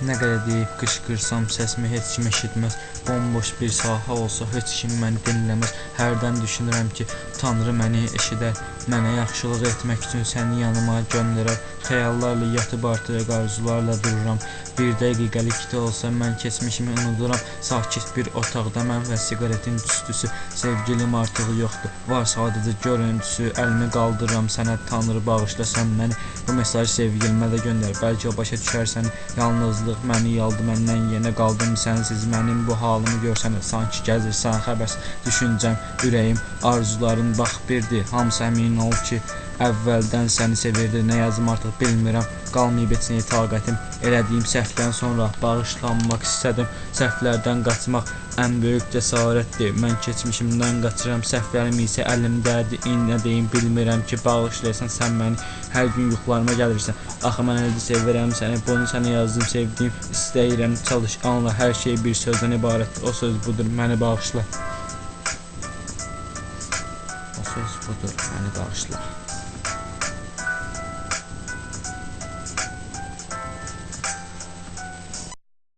Nə qədər deyib qışqırsam səsimi heç kim eşitməz. Bomboş bir sahə olsa heç kim məni dinləməz. Hərdən düşünürəm ki, Tanrı məni eşidər. Mənə yaxşılıq etmək üçün səni yanıma göndərər. Xəyallarla yatıb artıq arzularla dururam. Bir dəqiqəlik də olsa mən keçmişimi unuduram. Sakit bir otaqda mən və siqaretin tüstüsü. Sevgilim artıq yoxdur. Var sadəcə görüntüsü. Əlimi qaldırıram sənə Tanrı bağışla sən məni. Bu mesajı sevgilimə də göndər. Bəlkə başa düşərsən. Yalnızlıq məni yaldı məndən yenə qaldım sənsiz. Mənim bu halımı görsənə sanki gəzirsən xəbərsiz. Düşüncəm, ürəyim, arzularım bax birdir. Hamısı əmin ol ki, əvvəldən səni sevirdi. Nə yazım artıq bilmirəm. Qalmayıb heç nəyə taqətim. Elədiyim səhvdən sonra bağışlanmaq istədim. Səhvlərdən qaçmaq ən böyük cəsarətdir. Mən keçmişimdən qaçıram, səhvlərim isə əlimdədir. İndi nə deyim bilmirəm ki, bağışlayasan sən məni. Hər gün yuxularıma gəlirsən. Axı mən elə sevirəm səni. Bunu sənə yazdım, sevdiyim. İstəyirəm, çalış, anla. Hər şey bir sözdən ibarətdir. O söz budur, məni bağışla. O söz budur, məni bağışla.